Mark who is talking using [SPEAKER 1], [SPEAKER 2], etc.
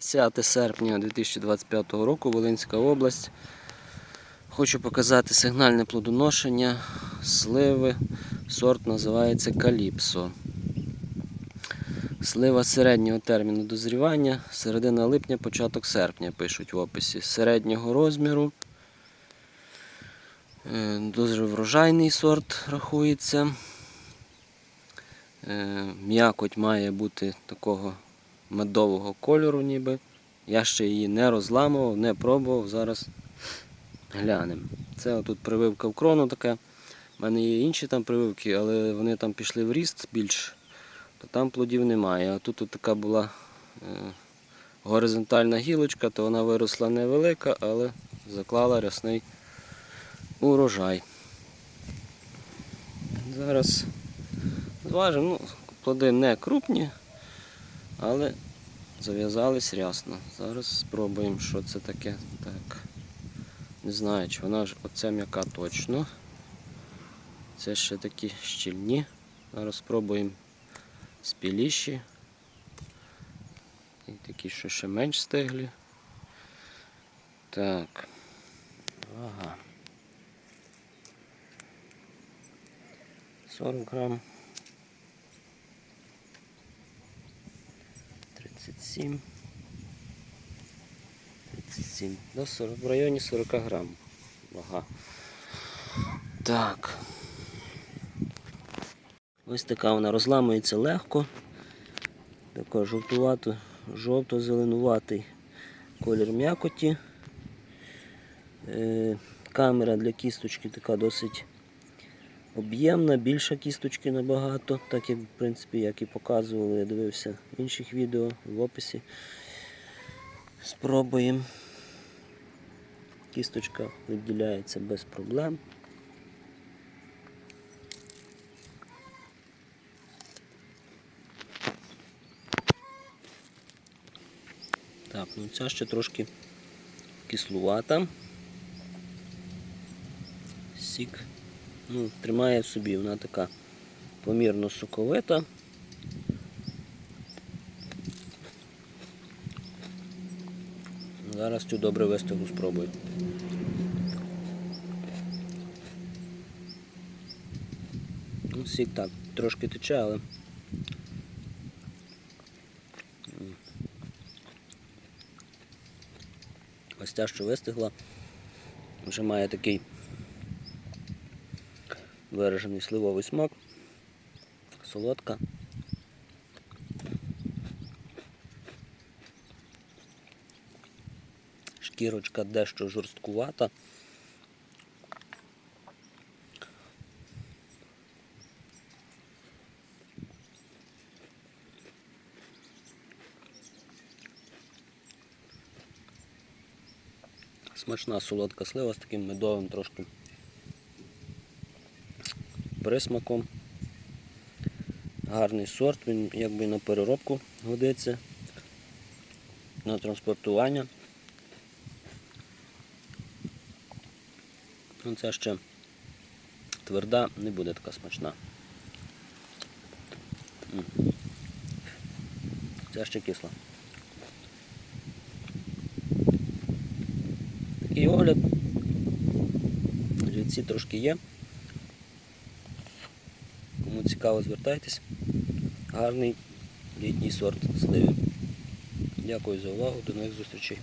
[SPEAKER 1] 10 серпня 2025 року, Волинська область. Хочу показати сигнальне плодоношення сливи. Сорт називається Каліпсо. Слива середнього терміну дозрівання, середина липня, початок серпня пишуть в описі. Середнього розміру. Е, Дуже врожайний сорт рахується. Е, М'якоть має бути такого медового кольору ніби. Я ще її не розламував, не пробував. Зараз глянемо. Це отут прививка в крону така. У мене є інші там прививки, але вони там пішли в ріст більш, то там плодів немає. А тут от така була е, горизонтальна гілочка, то вона виросла невелика, але заклала рясний урожай. Зараз зважимо, ну, плоди не крупні, але зав'язались рясно. Зараз спробуємо, що це таке. Так. Не знаю, чи вона ж оця м'яка точно. Це ще такі щільні. Зараз спробуємо спіліші. І такі, що ще менш стиглі. Так. Ага. 40 грам. 37. 37. До 40, в районі 40 грам. Вага. Так. Ось така вона розламується легко. Така жовтувато, жовто-зеленуватий колір м'якоті. Е, камера для кісточки така досить об'ємна, більша кісточки набагато, так як в принципі, як і показували, я дивився в інших відео в описі. Спробуємо. Кісточка відділяється без проблем. Так, ну ця ще трошки кислувата. Сік ну, тримає в собі, вона така помірно соковита. Зараз цю добре вистигу спробую. Ну, сік так, трошки тече, але. Ось ця, що вистигла, вже має такий виражений сливовий смак, солодка. Шкірочка дещо жорсткувата. Смачна солодка слива з таким медовим трошки присмаком. Гарний сорт, він якби на переробку годиться, на транспортування. Ну, Це ще тверда, не буде така смачна. Це ще кисла. Такий огляд. Живці трошки є. Цікаво, звертайтесь. Гарний літній сорт сливи. Дякую за увагу, до нових зустрічей.